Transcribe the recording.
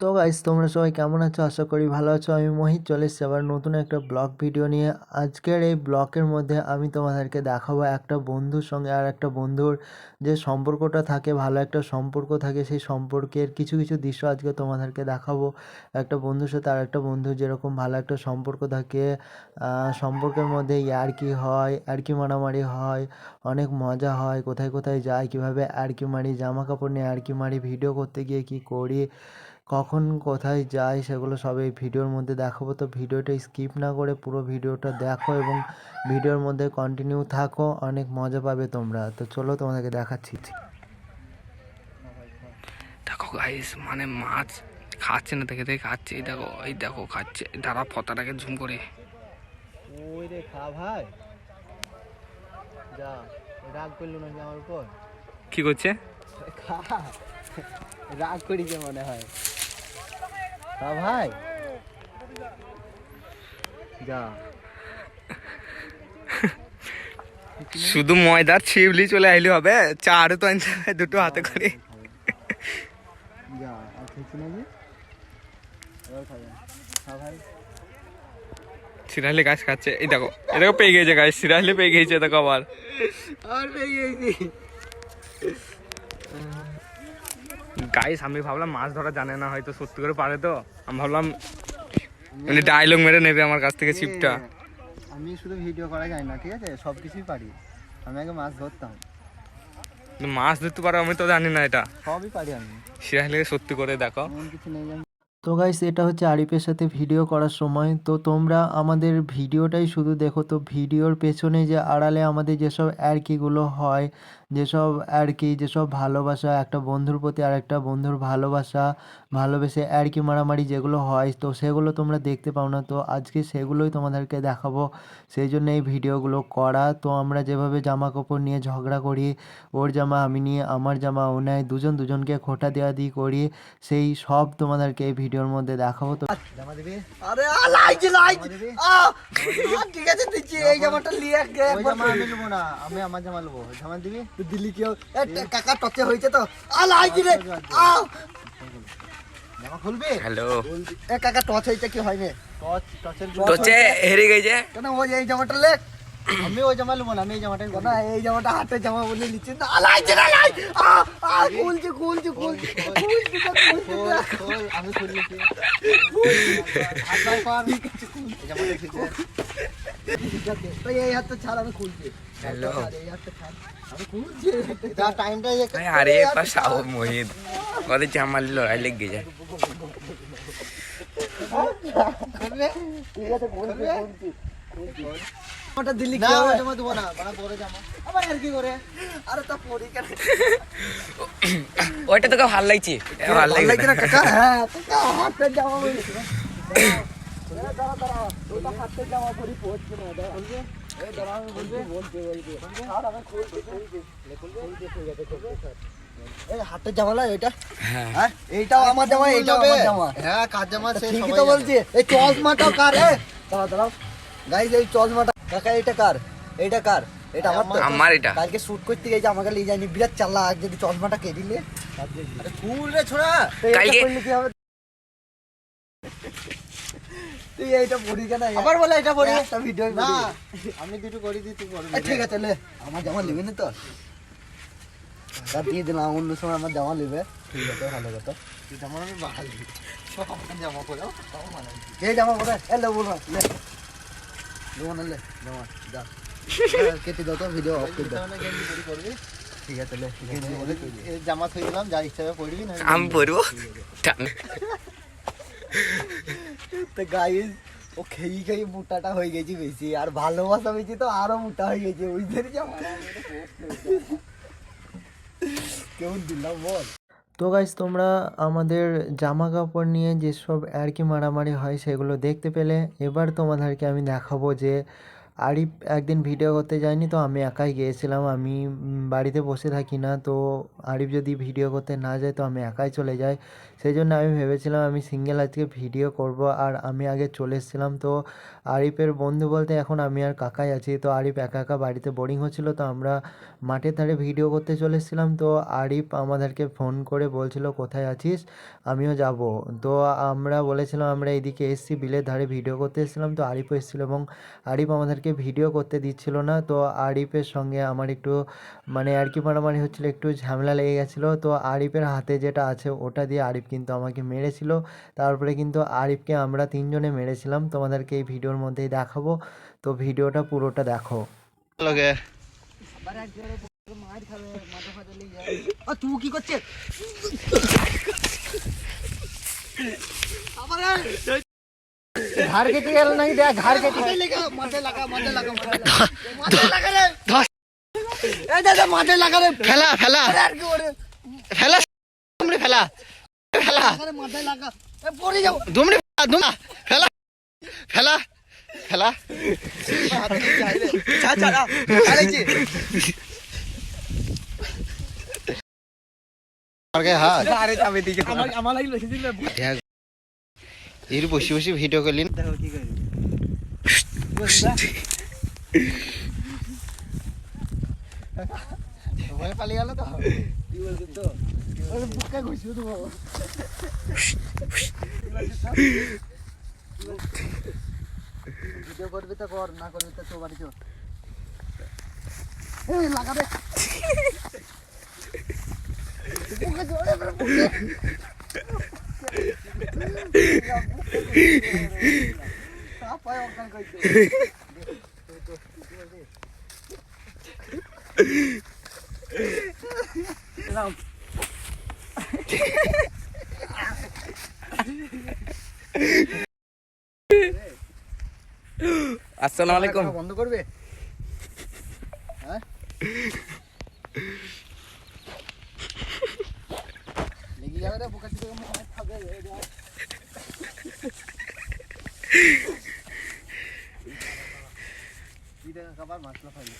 তো গাইস তোমরা সবাই কেমন আছো? আশা করি ভালো আছো। আমি মোহিত, চলে এসেছি আবার নতুন একটা ব্লগ ভিডিও নিয়ে। আজকের এই ব্লগের মধ্যে আমি তোমাদেরকে দেখাবো একটা বন্ধুর সঙ্গে আর একটা বন্ধুর যে সম্পর্কটা থাকে, ভালো একটা সম্পর্ক থাকে, সেই সম্পর্কের কিছু কিছু দৃশ্য আজকে তোমাদেরকে দেখাবো। একটা বন্ধুর সাথে আর একটা বন্ধুর যেরকম ভালো একটা সম্পর্ক থাকে সম্পর্কের মধ্যে ইয়ার্কি হয় ইয়ার্কি মারামারি হয়, অনেক মজা হয়, কোথায় কোথায় যায়, কীভাবে ইয়ার্কি মারি জামা কাপড় নিয়ে ইয়ার্কি মারি ভিডিও করতে গিয়ে কী করি কখন কোথায় যাই সেগুলো সব এই ভিডিওর মধ্যে দেখাবো। তো ভিডিওটা স্কিপ না করে পুরো ভিডিওটা দেখো এবং ভিডিওর মধ্যে কন্টিনিউ থাকো অনেক মজা পাবে তোমরা। তো চলো তোমাদেরকে দেখাচ্ছি। দেখো গাইস মানে মাছ খাচ্ছে না দেখে দেখে খাচ্ছে। এই দেখো এই দেখো খাচ্ছে। দাঁড়া ফতাটাকে ঝুম করে। ওই রে খা ভাই। যা রাগ করল না আমার উপর? কি করছে? খা। রাগ করিছে মনে হয়। ভাই। যা। শুধু ময়দার ছিবলি চলে আইলে হবে চা আরও তো আনতে হবে দুটো হাতে করে। যা আর সিরাহলে গাছ খাচ্ছে এই দেখো এই দেখো পেয়ে গেছে গাছ সিরাহলে পেয়ে গেছে দেখো আবার। আর পেয়ে গেছি গাইস আমি ভাবলাম মাছ ধরা জানে না হয়তো সত্যি করে পারে তো। আমি ভাবলাম মানে ডায়লগ মেরে নেবে আমার কাছ থেকে ছিপটা আমি শুধু ভিডিও করা যায় না ঠিক আছে? সব কিছুই পারি। আমি আগে মাছ ধরতাম। মাছ ধরতে পারো আমি তো জানি না এটা। সবই পারি আমি। সিরাহলে সত্যি করে দেখো। কিছু নেই তো গাইস এটা হচ্ছে আরিফের সাথে ভিডিও করার সময়। তো তোমরা আমাদের ভিডিওটাই শুধু দেখো তো ভিডিওর পেছনে যে আড়ালে আমাদের যেসব অ্যারকিগুলো হয় যেসব অ্যারকি যেসব ভালোবাসা একটা বন্ধুর প্রতি আরেকটা বন্ধুর ভালোবাসা ভালোবেসে অ্যারকি মারামারি যেগুলো হয় তো সেগুলো তোমরা দেখতে পাও না। তো আজকে সেগুলোই তোমাদেরকে দেখাবো। সেই জন্য এই ভিডিওগুলো করা। তো আমরা যেভাবে জামা কাপড় নিয়ে ঝগড়া করি ওর জামা আমি নিয়ে আমার জামা ও নেয় দুজন দুজনকে খোটা দেওয়া দিই করি সেই সব তোমাদেরকে এই ভিডিওর মধ্যে দেখাবো। তো জামা দিবি? আরে ঠিক আছে দিচ্ছি এই জামাটা নিয়ে গে জামা আমি নেব না আমি আমার জামা নেব। জামা দিবি? দিল্লি কেউ কাকা টচে হয়েছে তো। আ লাইছে রে? আ জামা খুলবি? হ্যালো। এ কাকা টচ হয়েছে কি হয়নি? টচ টচের তো হেরে গেছে। কেন ওই এই জামাটা লেখ। আমি ওই জামা নেব না আমি এই জামাটাই নেব না এই জামাটা হাতে জামা বলে নিচ্ছে না? আ, লাইছে না লাই আ আ খুলছে খুলছে খুলছে। খুলছে খুলছে আমি খুলছি। হাত কর। এই জামাটা তো এই হাতটা ছাড় আমি খুলছি। হ্যালো। এই হাতটা ছাড়। আরে পাশ আও মোহিত। জামালি লড়াই লেগে যায়। ঠিক আছে খুলছি খুলছি জামাটা দিল্লি কি হবে ওই দেবো না? বাড়া বড় জামা। আবার আর কি করে? আরে তা পরি কেন? ওইটা তোকে ভালো লাগছে? ভালো লাগছে না? কাকা? হ্যাঁ কাকা হাতের জামা পরি। দাঁড়া দাঁড়া ওটা হাতের জামা পরি পড়ছে না দাঁড়া। হাতের এটা? হ্যাঁ। হ্যাঁ? এইটাও আমার জামা এইটাও আমার জামা। হ্যাঁ জামা? ঠিকই তো বলছি এই চশমাটাও কার এ? দাঁড়া দাঁড়াও। গাইস এই চশমাটা কাকা এটা কার? এইটা কার? এটা আমার আমার এটা। কালকে শুট করতে গেছে আমাকে নিয়ে যায়নি। বিরাট চাল্লা যদি চশমাটা কে দিলে রে ছোড়া। কালকে- করলে কি হবে তুই এইটা পড়ি কেন? আবার বলে এটা পরি একটা ভিডিও না। আমি দুটো করে দিই তুই করবি ঠিক আছে লে। আমার জামা নেবে না তো? তা দিয়ে দিলাম অন্য সময় আমার জামা নেবে। ঠিক আছে ভালো কথা। তুই জামা আমি আমার জামা পরে সব জামা পরে। এ লে বলব লে। জামা না লে জামা যা। কেটে দাও তো ভিডিও অফ করে দাও। গেঞ্জি পরি করবি? ঠিক আছে লে বলে জামা থই দিলাম যা ইচ্ছা হবে না আমি পরবো তো গাইস ও খেয়ে খেয়ে মোটাটা হয়ে গেছি বেশি। আর ভালোবাসা বেশি তো আরও মোটা হয়ে গেছে জামা কেমন দিলাম বল। তো গাইস তোমরা আমাদের জামা কাপড় নিয়ে যেসব আর কি মারামারি হয় সেগুলো দেখতে পেলে। এবার তোমাদেরকে আমি দেখাবো যে আরিফ একদিন ভিডিও করতে যায়নি তো আমি একাই গিয়েছিলাম। আমি বাড়িতে বসে থাকি না, তো আরিফ যদি ভিডিও করতে না যায়, তো আমি একাই চলে যাই। সেই জন্য আমি ভেবেছিলাম আমি সিঙ্গেল আজকে ভিডিও করব, আর আমি আগে চলে এসেছিলাম। তো আরিফের বন্ধু বলতে এখন আমি আর কাকাই আছি, তো আরিফ একা একা বাড়িতে বোরিং হচ্ছিল, তো আমরা মাঠের ধারে ভিডিও করতে চলে এসেছিলাম। তো আরিফ আমাদেরকে ফোন করে বলছিল, কোথায় আছিস? আমিও যাব। তো আমরা বলেছিলাম, আমরা এদিকে এসেছি বিলের ধারে ভিডিও করতে এসেছিলাম। তো আরিফও এসেছিল এবং আরিফ আমাদেরকে ভিডিও করতে দিচ্ছিল না। তো আরিফের সঙ্গে আমার একটু মানে আর কি মারামারি হচ্ছিল একটু ঝামেলা লেগে গেছিল। তো আরিফের হাতে যেটা আছে ওটা দিয়ে আরিফ কিন্তু আমাকে মেরেছিল। তারপরে কিন্তু আরিফকে আমরা তিনজনে মেরেছিলাম। তোমাদেরকে এই ভিডিওর মধ্যেই দেখাবো। তো ভিডিওটা পুরোটা দেখো। আর তুই কি করছিস? আবার ঘাড় কেটে গেল নাকি দেখ ঘাড় কেটে মাথায় লাগা মাথায় লাগা মাথায় লাগা মাথায় লাগা রে এই দাদা মাথায় লাগা রে ফেলা ফেলা আরে আর কি ওরে ফেলা দুমড়ে ফেলা ফেলা আরে মাথায় লাগা এ পড়ে যাও দুমড়ে ফেলা দুমড়া ফেলা ফেলা ফেলা চা চা আরেছি হাত আরে যাবে দিকে আমার আমার লাগি লিখে দিলে এর বসে বসে ভিডিও করলি দেখো কি করে। পালিয়ে গেল তো? কি বলছিস তো? বুকা ঘুষিয়ে দেবো। ভিডিও করবি তো কর না করবি তো তো বাড়ি চল। এই লাগাবে। বুকে জোরে বুকে আসসালামু আলাইকুম। বন্ধ করবে? হ্যাঁ? লেগে যাবে রে বুকা চিপে মনে হয় খাবে রে যা। কি দেখা খাবার মশলা খাইলে